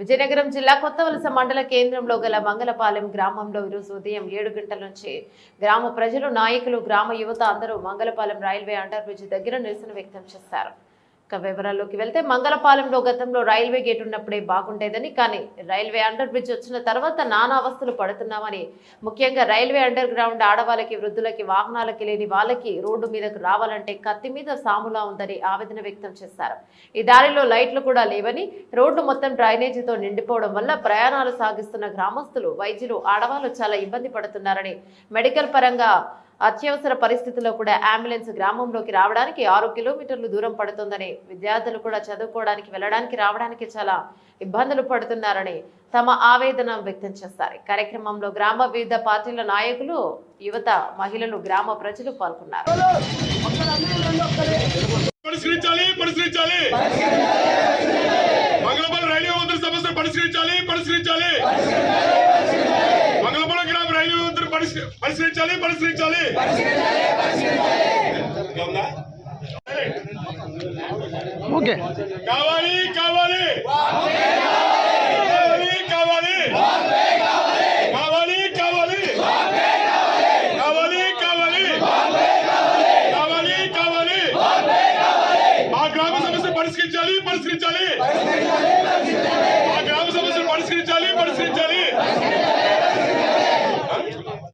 విజయనగరం జిల్లా కొత్తవలస మండల కేంద్రంలో గల మంగళపాలెం గ్రామంలో ఈరోజు ఉదయం ఏడు గంటల నుంచి గ్రామ ప్రజలు నాయకులు గ్రామ యువత అందరూ మంగళపాలెం రైల్వే అండర్ బ్రిడ్జ్ దగ్గర నిరసన వ్యక్తం చేశారు. ఇక వివరాల్లోకి వెళ్తే మంగళపాలెంలో గతంలో రైల్వే గేట్ ఉన్నప్పుడే బాగుండేదని కానీ రైల్వే అండర్ బ్రిడ్జ్ వచ్చిన తర్వాత నానా అవస్థలు పడుతున్నామని ముఖ్యంగా రైల్వే అండర్ గ్రౌండ్ ఆడవాళ్ళకి వృద్ధులకి వాహనాలకి లేని వాళ్ళకి రోడ్డు మీదకు రావాలంటే కత్తి మీద సాములా ఉందని ఆవేదన వ్యక్తం చేశారు. ఈ దారిలో లైట్లు కూడా లేవని రోడ్డు మొత్తం డ్రైనేజీతో నిండిపోవడం వల్ల ప్రయాణాలు సాగిస్తున్న గ్రామస్తులు వైద్యులు ఆడవాళ్ళు చాలా ఇబ్బంది పడుతున్నారని మెడికల్ పరంగా అత్యవసర పరిస్థితుల్లో కూడా అంబులెన్స్ గ్రామంలోకి రావడానికి ఆరు కిలోమీటర్లు దూరం పడుతుందని విద్యార్థులు కూడా చదువుకోవడానికి వెళ్ళడానికి రావడానికి చాలా ఇబ్బందులు పడుతున్నారని తమ ఆవేదన వ్యక్తం చేస్తారు. కార్యక్రమంలో గ్రామ వివిధ పార్టీల నాయకులు యువత మహిళలు గ్రామ ప్రజలు పాల్గొన్నారు. పరిష్కరించాలి పరిష్కరించాలి. రైల్వే మంత్రి సమస్యను పరిష్కరించాలి పరిష్కరించాలి. चले चले चले चले ओके। कावाली कावाली। कावाली